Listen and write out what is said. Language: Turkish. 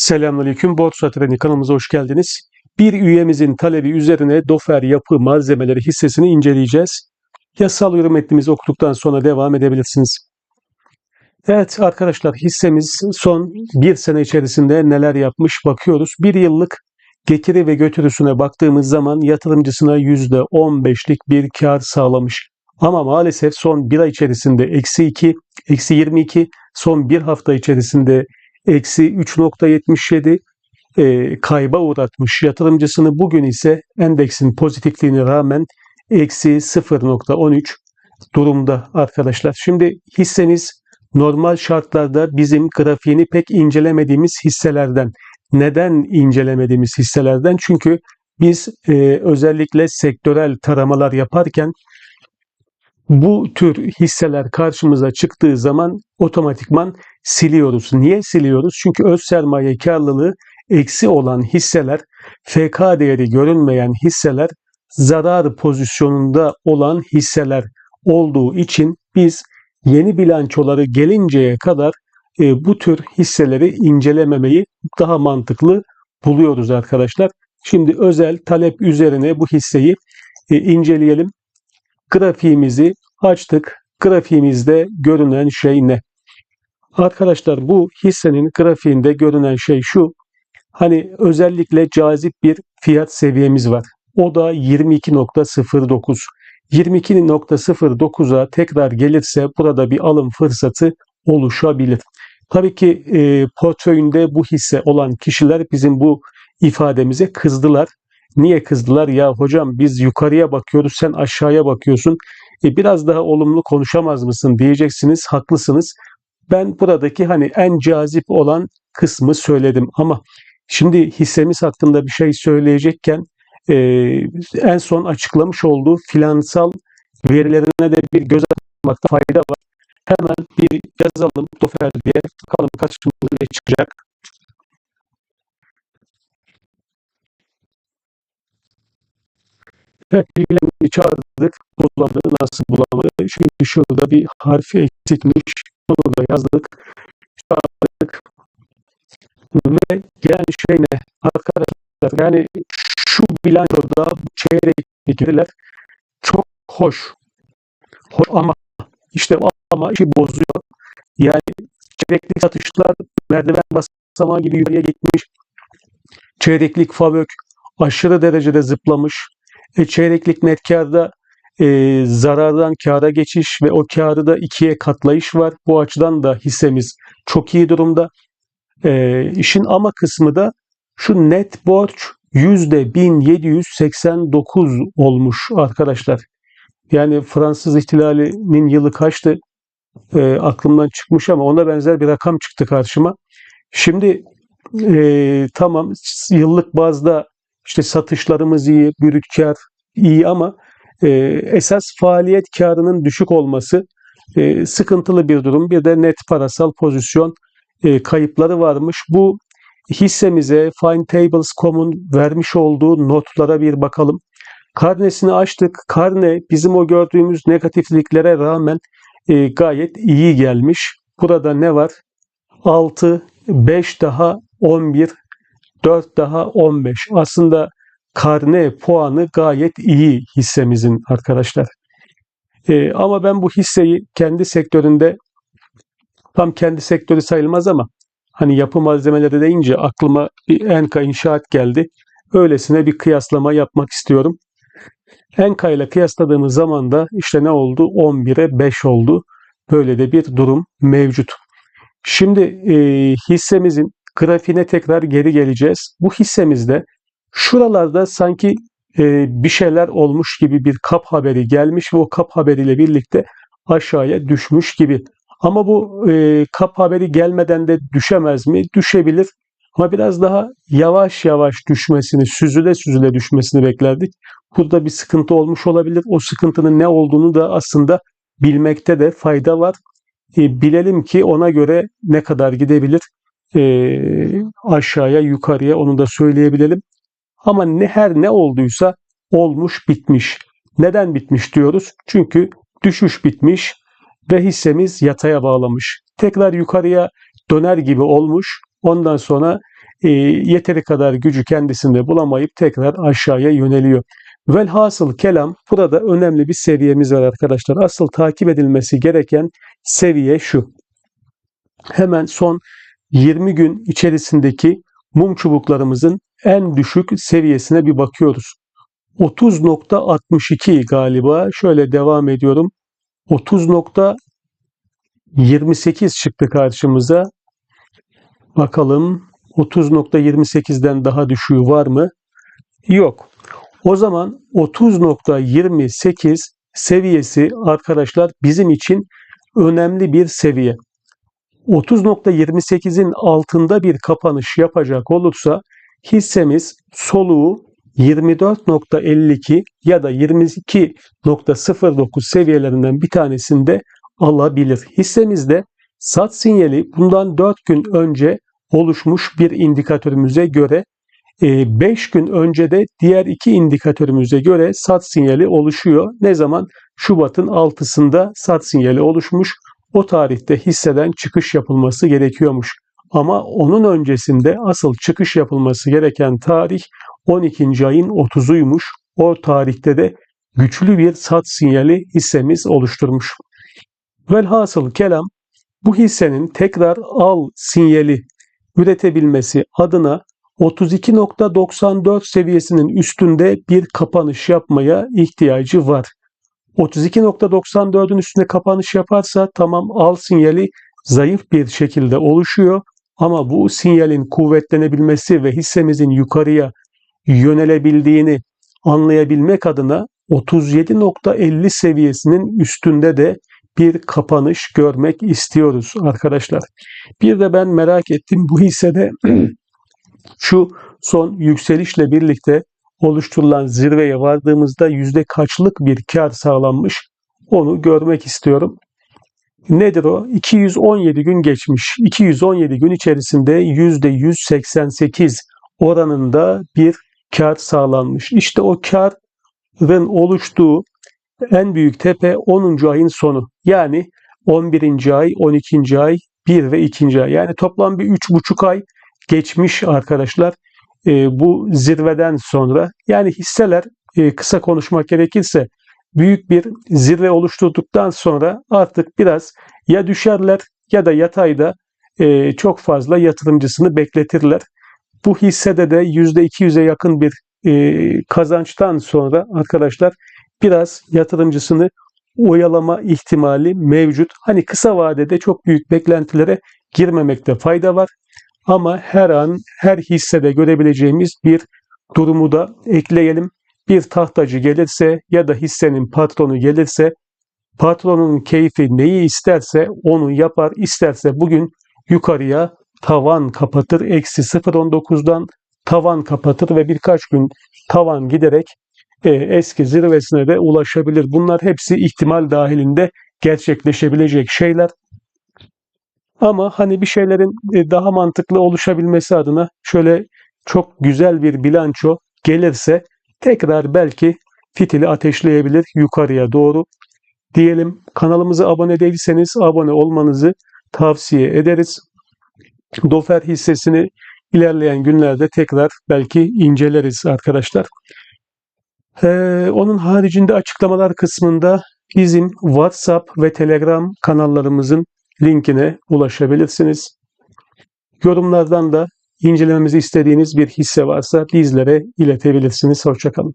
Selamünaleyküm. Borsa Treni kanalımıza hoş geldiniz. Bir üyemizin talebi üzerine Dofer Yapı Malzemeleri hissesini inceleyeceğiz. Yasal yorum metnimizi okuduktan sonra devam edebilirsiniz. Evet arkadaşlar hissemiz son bir sene içerisinde neler yapmış bakıyoruz. Bir yıllık getiri ve götürüsüne baktığımız zaman yatırımcısına %15'lik bir kar sağlamış. Ama maalesef son bir ay içerisinde eksi 2, eksi 22, son bir hafta içerisinde eksi 3.77 e, kayba uğratmış yatırımcısını bugün ise endeksin pozitifliğine rağmen eksi 0.13 durumda arkadaşlar. Şimdi hissemiz normal şartlarda bizim grafiğini pek incelemediğimiz hisselerden. Neden incelemediğimiz hisselerden? Çünkü biz e, özellikle sektörel taramalar yaparken bu tür hisseler karşımıza çıktığı zaman otomatikman siliyoruz. Niye siliyoruz? Çünkü öz sermaye karlılığı eksi olan hisseler, FK değeri görünmeyen hisseler, zarar pozisyonunda olan hisseler olduğu için biz yeni bilançoları gelinceye kadar e, bu tür hisseleri incelememeyi daha mantıklı buluyoruz arkadaşlar. Şimdi özel talep üzerine bu hisseyi e, inceleyelim. Grafiğimizi açtık. Grafiğimizde görünen şey ne? Arkadaşlar bu hissenin grafiğinde görünen şey şu. Hani özellikle cazip bir fiyat seviyemiz var. O da 22.09. 22.09'a tekrar gelirse burada bir alım fırsatı oluşabilir. Tabii ki e, portföyünde bu hisse olan kişiler bizim bu ifademize kızdılar. Niye kızdılar? Ya hocam biz yukarıya bakıyoruz sen aşağıya bakıyorsun. E, biraz daha olumlu konuşamaz mısın diyeceksiniz. Haklısınız. Ben buradaki hani en cazip olan kısmı söyledim ama şimdi hissemiz hakkında bir şey söyleyecekken e, en son açıklamış olduğu finansal verilerine de bir göz atmakta fayda var. Hemen bir yazalım Dofer diye bakalım karşımıza ne çıkacak. Evet, bilgilerini çağırdık. Bulamadı. Nasıl bulamadı? Çünkü şurada bir harfi eksikmiş. Onu da yazdık. Çağırdık. Ve gelen şey ne? Arkadaşlar yani şu bilançoda bu çeyrek fikirler çok hoş. Hoş ama işte ama işi bozuyor. Yani çeyreklik satışlar merdiven basamağı gibi yukarıya gitmiş. Çeyreklik fabök aşırı derecede zıplamış. E, çeyreklik net karda e, zarardan kâra geçiş ve o kârı da ikiye katlayış var. Bu açıdan da hissemiz çok iyi durumda. E, işin ama kısmı da şu net borç %1789 olmuş arkadaşlar. Yani Fransız ihtilalinin yılı kaçtı? E, aklımdan çıkmış ama ona benzer bir rakam çıktı karşıma. Şimdi e, tamam yıllık bazda işte satışlarımız iyi, brüt kar iyi ama esas faaliyet karının düşük olması e, sıkıntılı bir durum. Bir de net parasal pozisyon e, kayıpları varmış. Bu hissemize Fine Tables.com'un vermiş olduğu notlara bir bakalım. Karnesini açtık. Karne bizim o gördüğümüz negatifliklere rağmen e, gayet iyi gelmiş. Burada ne var? 6, 5 daha 11, 4 daha 15. Aslında karne puanı gayet iyi hissemizin arkadaşlar. Ee, ama ben bu hisseyi kendi sektöründe tam kendi sektörü sayılmaz ama hani yapı malzemeleri deyince aklıma Enka inşaat geldi. Öylesine bir kıyaslama yapmak istiyorum. Enka ile kıyasladığımız zaman da işte ne oldu? 11'e 5 oldu. Böyle de bir durum mevcut. Şimdi e, hissemizin grafiğine tekrar geri geleceğiz. Bu hissemizde şuralarda sanki e, bir şeyler olmuş gibi bir kap haberi gelmiş ve o kap haberiyle birlikte aşağıya düşmüş gibi. Ama bu e, kap haberi gelmeden de düşemez mi? Düşebilir. Ama biraz daha yavaş yavaş düşmesini, süzüle süzüle düşmesini beklerdik. Burada bir sıkıntı olmuş olabilir. O sıkıntının ne olduğunu da aslında bilmekte de fayda var. E, bilelim ki ona göre ne kadar gidebilir e, aşağıya yukarıya onu da söyleyebilelim. Ama ne her ne olduysa olmuş bitmiş. Neden bitmiş diyoruz? Çünkü düşüş bitmiş ve hissemiz yataya bağlamış. Tekrar yukarıya döner gibi olmuş. Ondan sonra e, yeteri kadar gücü kendisinde bulamayıp tekrar aşağıya yöneliyor. Velhasıl kelam burada önemli bir seviyemiz var arkadaşlar. Asıl takip edilmesi gereken seviye şu. Hemen son 20 gün içerisindeki mum çubuklarımızın en düşük seviyesine bir bakıyoruz. 30.62 galiba. Şöyle devam ediyorum. 30.28 çıktı karşımıza. Bakalım 30.28'den daha düşüğü var mı? Yok. O zaman 30.28 seviyesi arkadaşlar bizim için önemli bir seviye. 30.28'in altında bir kapanış yapacak olursa hissemiz soluğu 24.52 ya da 22.09 seviyelerinden bir tanesinde alabilir. Hissemizde sat sinyali bundan 4 gün önce oluşmuş bir indikatörümüze göre 5 e, gün önce de diğer iki indikatörümüze göre sat sinyali oluşuyor. Ne zaman? Şubat'ın 6'sında sat sinyali oluşmuş. O tarihte hisseden çıkış yapılması gerekiyormuş. Ama onun öncesinde asıl çıkış yapılması gereken tarih 12. ayın 30'uymuş. O tarihte de güçlü bir sat sinyali hissemiz oluşturmuş. Velhasıl kelam bu hissenin tekrar al sinyali üretebilmesi adına 32.94 seviyesinin üstünde bir kapanış yapmaya ihtiyacı var. 32.94'ün üstünde kapanış yaparsa tamam al sinyali zayıf bir şekilde oluşuyor ama bu sinyalin kuvvetlenebilmesi ve hissemizin yukarıya yönelebildiğini anlayabilmek adına 37.50 seviyesinin üstünde de bir kapanış görmek istiyoruz arkadaşlar. Bir de ben merak ettim bu hissede şu son yükselişle birlikte oluşturulan zirveye vardığımızda yüzde kaçlık bir kar sağlanmış onu görmek istiyorum. Nedir o? 217 gün geçmiş. 217 gün içerisinde yüzde 188 oranında bir kar sağlanmış. İşte o karın oluştuğu en büyük tepe 10. ayın sonu. Yani 11. ay, 12. ay, 1 ve 2. ay. Yani toplam bir 3,5 ay geçmiş arkadaşlar e, bu zirveden sonra. Yani hisseler e, kısa konuşmak gerekirse büyük bir zirve oluşturduktan sonra artık biraz ya düşerler ya da yatayda e, çok fazla yatırımcısını bekletirler. Bu hissede de %200'e yakın bir e, kazançtan sonra arkadaşlar biraz yatırımcısını oyalama ihtimali mevcut. Hani kısa vadede çok büyük beklentilere girmemekte fayda var. Ama her an her hissede görebileceğimiz bir durumu da ekleyelim. Bir tahtacı gelirse ya da hissenin patronu gelirse patronun keyfi neyi isterse onu yapar. İsterse bugün yukarıya tavan kapatır. Eksi 0.19'dan tavan kapatır ve birkaç gün tavan giderek e, eski zirvesine de ulaşabilir. Bunlar hepsi ihtimal dahilinde gerçekleşebilecek şeyler. Ama hani bir şeylerin e, daha mantıklı oluşabilmesi adına şöyle çok güzel bir bilanço gelirse tekrar belki fitili ateşleyebilir yukarıya doğru. Diyelim kanalımıza abone değilseniz abone olmanızı tavsiye ederiz. Dofer hissesini ilerleyen günlerde tekrar belki inceleriz arkadaşlar. Ee, onun haricinde açıklamalar kısmında bizim WhatsApp ve Telegram kanallarımızın linkine ulaşabilirsiniz. Yorumlardan da incelememizi istediğiniz bir hisse varsa bizlere iletebilirsiniz. Hoşçakalın.